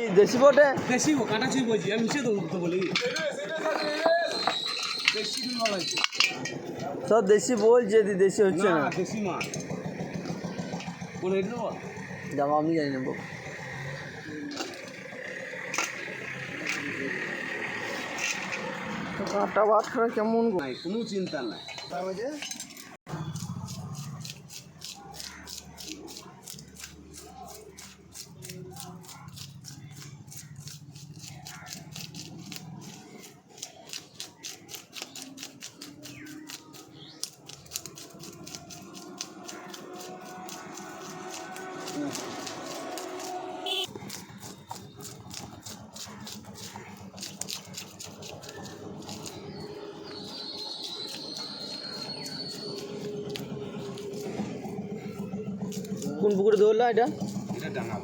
কি দেশি বটে? দেশি কাটা চুই বলছি আমি মিশে দেবো তো বলি সব দেশি বলছে দি দেশি হচ্ছে না দেশি কোন এটা দেবো আমি জানি নেব কাটা ভাত খাওয়া কেমন কোনো চিন্তা নাই। কোন পুকুরে ধরলা এটা? এটা ডাঙা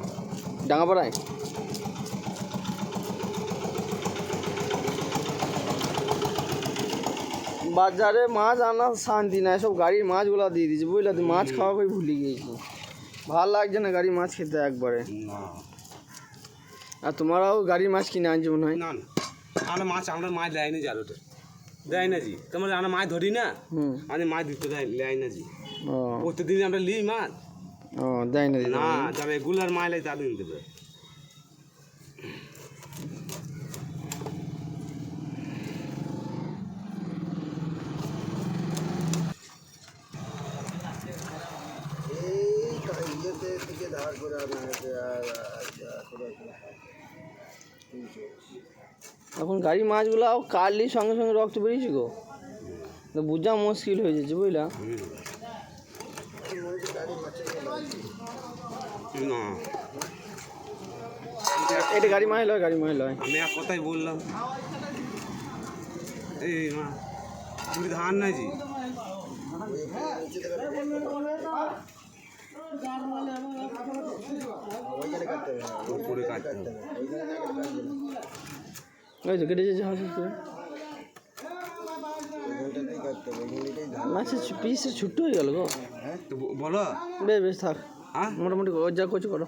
ডাঙাপাড়ায় বাজারে মাছ আনা শান্তি নাই সব গাড়ির মাছগুলা দিয়ে দিয়েছে বুঝলা? মাছ খাওয়া ভুলে গিয়েছি। ভালো লাগছে না গাড়ি মাছ খেতে একবারে? না। আর তোমারাও গাড়ি মাছ কিনে আনছে মনে হয়? না না। আমরা মাছ আমরা মাছ দেয় না জালোতে দেয় না জি। তোমার আমরা মাছ ধরি না আমি মাছ দিতে দেয় দেয় না জি। প্রতিদিন প্রত্যেকদিন আমরা লিই মাছ। ও দেয় না না তবে গুলার মাছ লাগে তাদের দেবে এখন গাড়ির মাছগুলো কাটলি সঙ্গে সঙ্গে রক্ত বেরিয়েছে গো। তো বোঝা মুশকিল হয়ে যাচ্ছে বুঝলা? এটা গাড়ি মাছ লয় গাড়ি মাছ লয়। আমি এক কথাই বললাম। এই মা ধান নাই জি করে কাটতে হবে ওই তো কেটে যাচ্ছে হাস করে মাছের পিস ছুট্টো হয়ে গেল গো। তো বলো। বেশ বেশ থাক। হ্যাঁ? মোটামুটি ও যা করছ করো।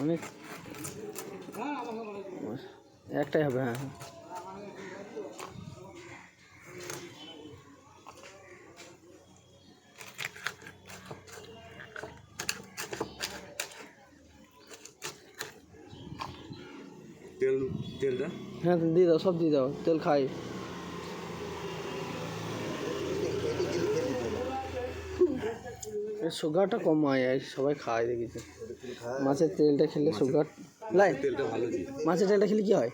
অনেক একটাই হবে হ্যাঁ হ্যাঁ। তেল তেলটা হ্যাঁ তো দিয়ে দাও সব দিয়ে দাও তেল খাই সুগারটা কমায় আর সবাই খায় দেখেছি। মাছের তেলটা খেলে সুগার লাই? তেলটা ভালো জি। মাছের তেলটা খেলে কি হয়?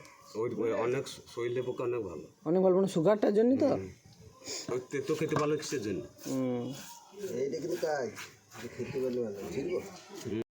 অনেক শরীরে পক্ষে অনেক ভালো। অনেক ভালো মানে সুগারটার জন্য তো? ওই তেতো খেতে ভালো কিসের জন্য? হুম। এইটা কিন্তু কাজ খেতে ভালো। ভালো